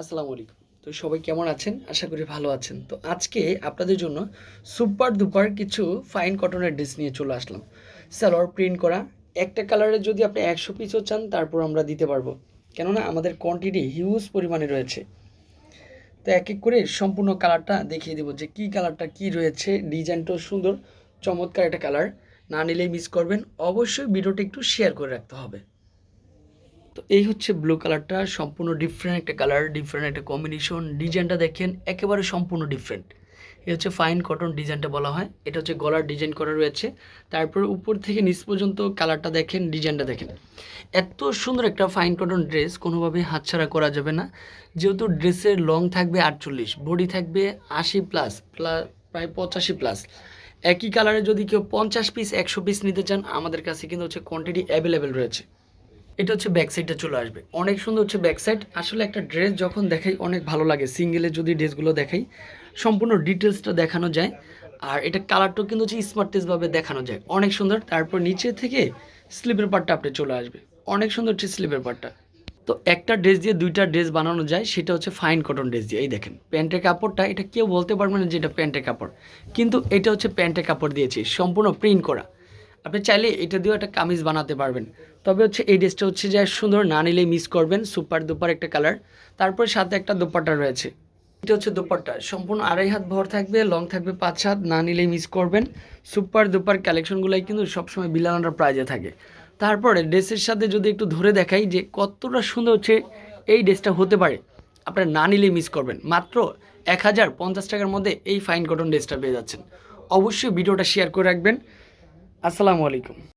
আসসালামু আলাইকুম। তো সবাই কেমন আছেন? আশা করি ভালো আছেন। তো আজকে আপনাদের জন্য সুপার দুপার কিছু ফাইন কটনের ড্রেস নিয়ে চলে আসলাম। সালোয়ার প্রিন্ট করা, একটা কালারের যদি আপনি একশো পিসও চান, তারপর আমরা দিতে পারব। কেননা আমাদের কোয়ান্টিটি হিউজ পরিমাণে রয়েছে। তো এক এক করে সম্পূর্ণ কালারটা দেখিয়ে দেবো যে কী কালারটা কী রয়েছে। ডিজাইনটাও সুন্দর, চমৎকার একটা কালার না নিলেই মিস করবেন। অবশ্যই ভিডিওটা একটু শেয়ার করে রাখতে হবে। তো এই হচ্ছে ব্লু কালারটা সম্পূর্ণ ডিফারেন্ট একটা কালার ডিফারেন্ট একটা কম্বিনেশন ডিজাইনটা দেখেন একেবারে সম্পূর্ণ ডিফারেন্ট এই হচ্ছে ফাইন কটন ডিজাইনটা বলা হয়, এটা হচ্ছে গলার ডিজাইন করা রয়েছে। তারপর উপর থেকে নিচ পর্যন্ত কালারটা দেখেন ডিজাইনটা দেখেন। এত সুন্দর একটা ফাইন কটন ড্রেস কোনোভাবে হাতছাড়া করা যাবে না। যেহেতু ড্রেসের লং থাকবে আটচল্লিশ বডি থাকবে আশি প্লাস প্রায় পঁচাশি প্লাস একই কালারে যদি কেউ পঞ্চাশ পিস একশো পিস নিতে চান, আমাদের কাছে কিন্তু হচ্ছে কোয়ান্টিটি অ্যাভেলেবেল রয়েছে। এটা হচ্ছে ব্যাক সাইডটা চলে আসবে। অনেক সুন্দর হচ্ছে ব্যাক সাইড আসলে একটা ড্রেস যখন দেখাই, অনেক ভালো লাগে। সিঙ্গেলে যদি ড্রেসগুলো দেখাই, সম্পূর্ণ ডিটেলসটা দেখানো যায়। আর এটা কালারটাও কিন্তু হচ্ছে স্মার্টেসভাবে দেখানো যায়। অনেক সুন্দর। তারপর নিচে থেকে স্লিপের পার্টটা আপনি চলে আসবে। অনেক সুন্দর হচ্ছে স্লিপের পার্টটা তো একটা ড্রেস দিয়ে দুইটা ড্রেস বানানো যায়, সেটা হচ্ছে ফাইন কটন ড্রেস দিয়ে। এই দেখেন, প্যান্টের কাপড়টা, এটা কেউ বলতে পারবে না যে এটা প্যান্টের কাপড়। কিন্তু এটা হচ্ছে প্যান্টের কাপড় দিয়েছি। সম্পূর্ণ প্রিন্ট করা। আপনি চাইলে এটা দিয়েও একটা কামিজ বানাতে পারবেন। তবে হচ্ছে এই ড্রেসটা হচ্ছে যে সুন্দর না নিলেই মিস করবেন সুপার দুপার একটা কালার তারপর সাথে একটা দোপাট্টা রয়েছে। এটা হচ্ছে দোপাট্টা। সম্পূর্ণ আড়াই হাত ভর থাকবে লং থাকবে পাঁচ হাত, না নিলেই মিস করবেন। সুপার দুপার কালেকশনগুলোই কিন্তু সবসময় বিলানার প্রাইজে থাকে। তারপরে ড্রেসের সাথে যদি একটু ধরে দেখাই যে কতটা সুন্দর হচ্ছে এই ড্রেসটা হতে পারে। আপনারা না নিলেই মিস করবেন। মাত্র এক হাজার পঞ্চাশ টাকার মধ্যে এই ফাইন কটন ড্রেসটা পেয়ে যাচ্ছেন। অবশ্যই ভিডিওটা শেয়ার করে রাখবেন। আসসালামু আলাইকুম।